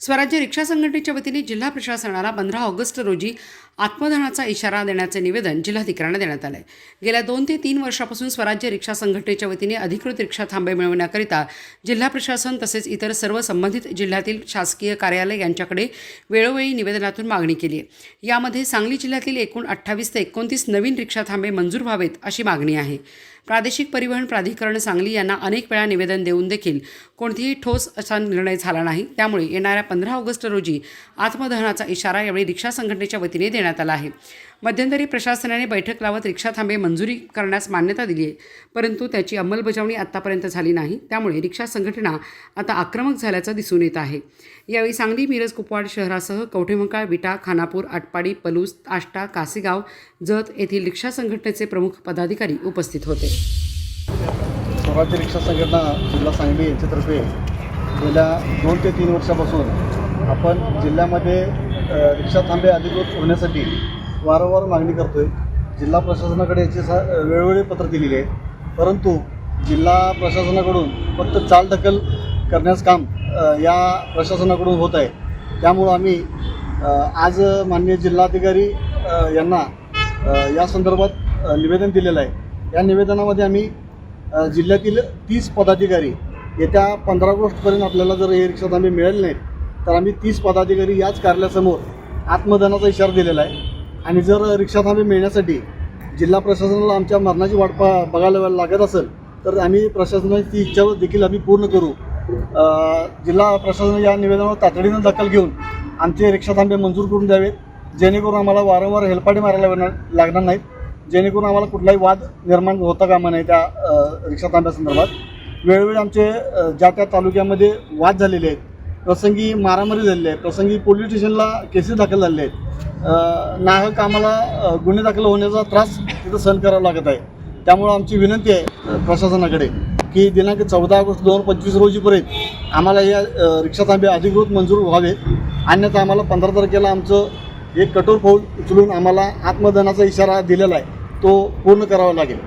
स्वराज्य रिक्षा संघटनेच्या वतीने जिल्हा प्रशासनाला पंधरा ऑगस्ट रोजी आत्मदहनाचा इशारा देण्याचे निवेदन जिल्हाधिकाऱ्यांना देण्यात आलं आहे गेल्या दोन ते तीन वर्षापासून स्वराज्य रिक्षा संघटनेच्या वतीने अधिकृत रिक्षा थांबे मिळवण्याकरिता जिल्हा प्रशासन तसेच इतर सर्व संबंधित जिल्ह्यातील शासकीय कार्यालय यांच्याकडे वेळोवेळी निवेदनातून मागणी केली आहे. यामध्ये सांगली जिल्ह्यातील एकूण अठ्ठावीस ते एकोणतीस नवीन रिक्षा थांबे मंजूर व्हावेत अशी मागणी आहे. प्रादेशिक परिवहन प्राधिकरण सांगली यांना अनेक वेळा निवेदन देऊन देखील कोणतीही ठोस असा निर्णय झाला नाही. त्यामुळे येणाऱ्या पंधरा ऑगस्ट रोजी आत्मदहनाचा इशारा यावेळी रिक्षा संघटनेच्या वतीने देण्यात आला आहे. मध्यंतरी प्रशासनाने बैठक लावत रिक्षा थांबे मंजुरी करण्यास मान्यता दिली आहे. परंतु त्याची अंमलबजावणी आत्तापर्यंत झाली नाही. त्यामुळे रिक्षा संघटना आता आक्रमक झाल्याचं दिसून येत आहे. यावेळी सांगली मिरज कुपवाड शहरासह कवठेमंकाळ विटा खानापूर आटपाडी पलूस आष्टा कासेगाव जत येथील रिक्षा संघटनेचे प्रमुख पदाधिकारी उपस्थित होते. स्वराज्य रिक्षा संघटना जिल्हा सांगली यांच्यातर्फे गेल्या दोन ते तीन वर्षापासून आपण जिल्ह्यामध्ये रिक्षा थांबे अधिकृत होण्यासाठी वारंवार मागणी करतो आहे जिल्हा प्रशासनाकडे याची सा वेळोवेळी पत्र दिलेली आहे. परंतु जिल्हा प्रशासनाकडून फक्त चालढकल करण्याचं काम या प्रशासनाकडून होत आहे. त्यामुळं आम्ही आज माननीय जिल्हाधिकारी यांना या संदर्भात निवेदन दिलेलं आहे. या निवेदनामध्ये आम्ही जिल्ह्यातील तीस पदाधिकारी येत्या पंधरा ऑगस्टपर्यंत आपल्याला जर हे रिक्षा थांबे मिळाले नाहीत तर आम्ही तीस पदाधिकारी याच कार्यालयासमोर आत्मदानाचा इशारा दिलेला आहे. आणि जर रिक्षा थांबे मिळण्यासाठी जिल्हा प्रशासनाला आमच्या मरणाची वाट पा बघायला लागत असेल तर आम्ही प्रशासनाची ती इच्छा देखील आम्ही पूर्ण करू. जिल्हा प्रशासन या निवेदनावर तातडीनं दखल घेऊन आमचे रिक्षा थांबे मंजूर करून द्यावेत. जेणेकरून आम्हाला वारंवार हेलपाटे मारायला लागणार- लागणार नाहीत. जेणेकरून आम्हाला कुठलाही वाद निर्माण होता कामा नाही त्या रिक्षा रिक्षा तांब्यासंदर्भात वेळोवेळी आमचे ज्या त्या तालुक्यामध्ये वाद झालेले आहेत प्रसंगी मारामारी झालेली आहे प्रसंगी पोलीस स्टेशनला केसेस दाखल झालेले आहेत नाहक आम्हाला गुन्हे दाखल होण्याचा त्रास तिथं सहन करावा लागत आहे. त्यामुळं आमची विनंती आहे प्रशासनाकडे की दिनांक चौदा ऑगस्ट दोन हजार पंचवीस रोजीपर्यंत आम्हाला या रिक्षा तांबे अधिकृत मंजूर व्हावे. अन्यथा आम्हाला पंधरा तारखेला आमचं एक कठोर पाऊल उचलून आम्हाला आत्मदनाचा इशारा दिलेला आहे तो पूर्ण करावा लागेल.